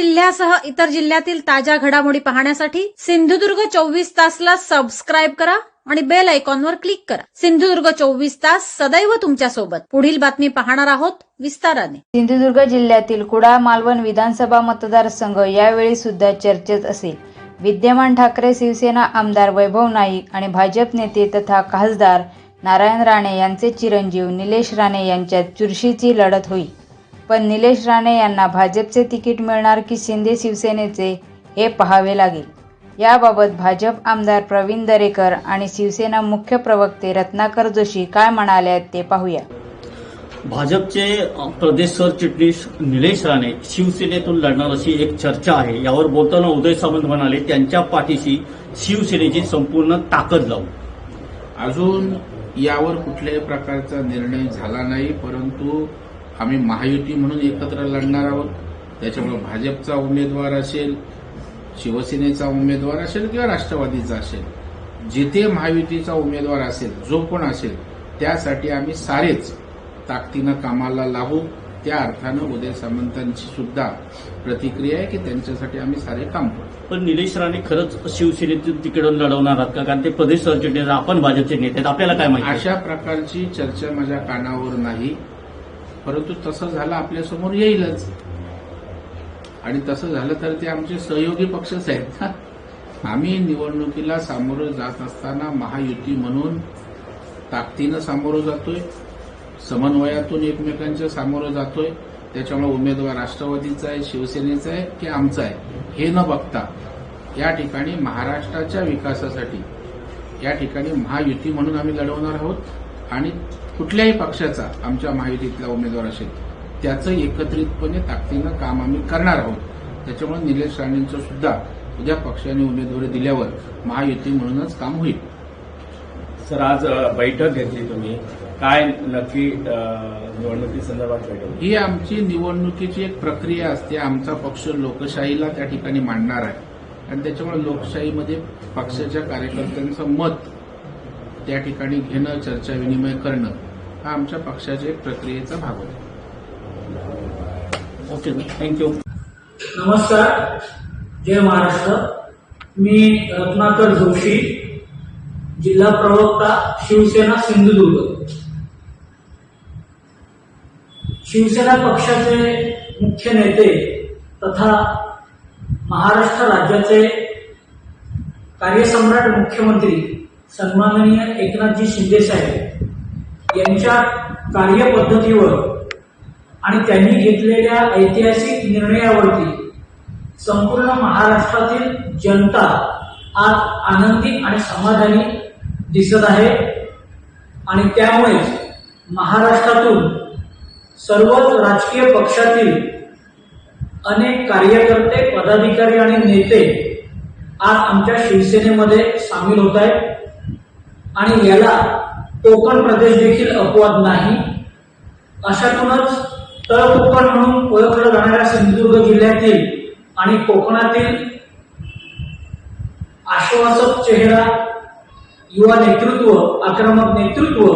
इतर जिल्ह्यातील ताज्या घडामोडी पाहण्यासाठी सिंधुदुर्ग चोवीस तासला सबस्क्राईब करा आणि बेल आयकॉनवर क्लिक करा. सिंधुदुर्ग चोवीस तास सदैव तुमच्यासोबत पुढील बातमी पाहणार आहोत विस्ताराने. सिंधुदुर्ग जिल्ह्यातील कुडाळ मालवण विधानसभा मतदारसंघ यावेळी सुद्धा चर्चेत असेल. विद्यमान ठाकरे शिवसेना आमदार वैभव नाईक आणि भाजप नेते तथा खासदार नारायण राणे यांचे चिरंजीव निलेश राणे यांच्यात चुरशीची लढत होईल. पण निलेश राणे यांना भाजपचे तिकीट मिळणार की शिंदे शिवसेनेचे हे पाहावे लागेल. याबाबत भाजप आमदार प्रवीण दरेकर आणि शिवसेना मुख्य प्रवक्ते रत्नाकर जोशी काय म्हणाले आहेत ते पाहूया. भाजपचे प्रदेश सरचिटणीस निलेश राणे शिवसेनेतून लढणार अशी एक चर्चा आहे. यावर बोलताना उदय सामंत म्हणाले त्यांच्या पाठीशी शिवसेनेची संपूर्ण ताकद लावू. अजून यावर कुठल्याही प्रकारचा निर्णय झाला नाही परंतु आम्ही महायुती म्हणून एकत्र लढणार आहोत. त्याच्यामुळे भाजपचा उमेदवार असेल शिवसेनेचा उमेदवार असेल किंवा राष्ट्रवादीचा असेल जिथे महायुतीचा उमेदवार असेल जो पण असेल त्यासाठी आम्ही सारेच ताकदीनं कामाला लागू त्या अर्थानं उदय सामंतांची सुद्धा प्रतिक्रिया आहे की त्यांच्यासाठी आम्ही सारे काम करू. पण निलेश राणे खरंच शिवसेनेतून तिकीटून लढवणार आहात का? कारण ते प्रदेश सरचिटणीस आपण भाजपचे नेते आहेत. आपल्याला काय माहिती? अशा प्रकारची चर्चा माझ्या कानावर नाही. परंतु तसं झालं आपल्यासमोर येईलच. आणि तसं झालं तर ते आमचे सहयोगी पक्षच आहेत. ना आम्ही निवडणुकीला सामोरं जात असताना महायुती म्हणून ताकदीनं सामोरं जातोय. समन्वयातून एकमेकांच्या सामोरं जातोय. त्याच्यामुळे उमेदवार राष्ट्रवादीचा आहे शिवसेनेचा आहे की आमचा आहे हे न बघता या ठिकाणी महाराष्ट्राच्या विकासासाठी या ठिकाणी महायुती म्हणून आम्ही लढवणार आहोत. आणि कुठल्याही पक्षाचा आमच्या महायुतीतला उमेदवार असेल त्याचं एकत्रितपणे ताकदीनं काम आम्ही करणार आहोत. त्याच्यामुळे निलेश राणेंचं सुद्धा उद्या पक्षाने उमेदवारी दिल्यावर महायुती म्हणूनच काम होईल. सर आज बैठक घेतली तुम्ही. काय नक्की अ, निवडणुकी संदर्भात बैठक ही आमची निवडणुकीची एक प्रक्रिया असते. आमचा पक्ष लोकशाहीला त्या ठिकाणी मांडणार आहे. आणि त्याच्यामुळे लोकशाहीमध्ये पक्षाच्या कार्यकर्त्यांचं मत त्या ठिकाणी घेणं चर्चा विनिमय करणं हा आमच्या पक्षाच्या एक प्रक्रियेचा भाग होता. ओके थँक्यू नमस्कार. जय महाराष्ट्र. मी रत्नाकर जोशी जिल्हा प्रवक्ता शिवसेना सिंधुदुर्ग. शिवसेना पक्षाचे मुख्य नेते तथा महाराष्ट्र राज्याचे कार्यसम्राट मुख्यमंत्री सन्माननीय एकनाथजी शिंदेसाहेब यांच्या कार्यपद्धतीवर आणि त्यांनी घेतलेल्या ऐतिहासिक निर्णयावरती संपूर्ण महाराष्ट्रातील जनता आज आनंदी आणि समाधानी दिसत आहे. आणि त्यामुळेच महाराष्ट्रातून सर्वच राजकीय पक्षातील अनेक कार्यकर्ते पदाधिकारी आणि नेते आज आमच्या शिवसेनेमध्ये सामील होत आहेत. आणि याला कोकण प्रदेश देखील अपवाद नाही. अशातूनच तळ कोकण म्हणून ओळखलं जाणाऱ्या सिंधुदुर्ग जिल्ह्यातील आणि कोकणातील आश्वासक चेहरा युवा नेतृत्व आक्रमक नेतृत्व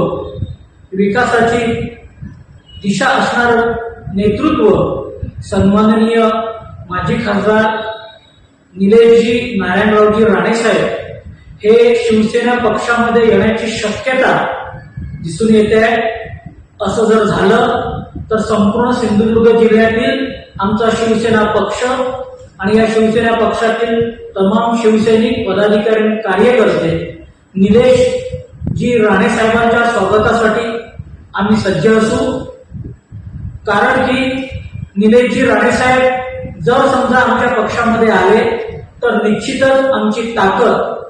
विकासाची दिशा असणारं नेतृत्व सन्माननीय माजी खासदार निलेशजी नारायणरावजी राणेसाहेब हे शिवसेना पक्षामध्ये येण्याची शक्यता दिसून येते. आहे असं जर झालं तर संपूर्ण सिंधुदुर्ग जिल्ह्यातील आमचा शिवसेना पक्ष आणि या शिवसेना पक्षातील तमाम शिवसैनिक पदाधिकारी कार्यकर्ते निलेश जी राणे साहेबांच्या स्वागतासाठी आम्ही सज्ज असू. कारण की निलेशजी राणे साहेब जर समजा आमच्या पक्षामध्ये आले तर निश्चितच आमची ताकद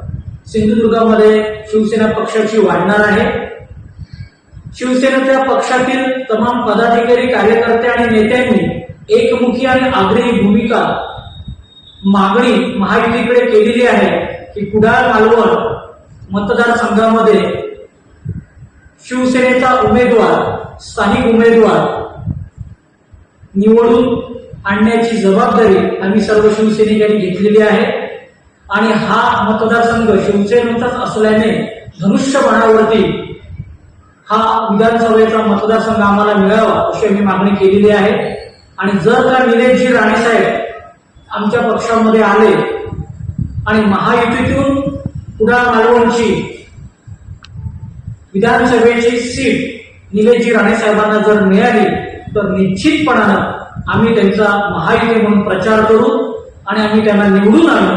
सिंधुदुर्गामध्ये शिवसेना पक्षाची वाढणार आहे. शिवसेनेच्या पक्षातील तमाम पदाधिकारी कार्यकर्ते आणि नेत्यांनी एकमुखी आणि आग्रही भूमिका मागणी महायुतीकडे केलेली आहे की कुडाळ मालवण मतदारसंघामध्ये शिवसेनेचा उमेदवार स्थानिक उमेदवार निवडून आणण्याची जबाबदारी आम्ही सर्व शिवसैनिकांनी घेतलेली आहे. आणि हा मतदारसंघ शिवसेनेचाच असल्याने धनुष्यबाणावरती हा विधानसभेचा मतदारसंघ आम्हाला मिळावा अशी आम्ही मागणी केलेली आहे. आणि जर का निलेशजी राणेसाहेब आमच्या पक्षामध्ये आले आणि महायुतीतून कुडाळ मालवणची विधानसभेची सीट निलेशजी राणेसाहेबांना जर मिळाली तर निश्चितपणानं आम्ही त्यांचा महायुती म्हणून प्रचार करू आणि आम्ही त्यांना निवडून आणू.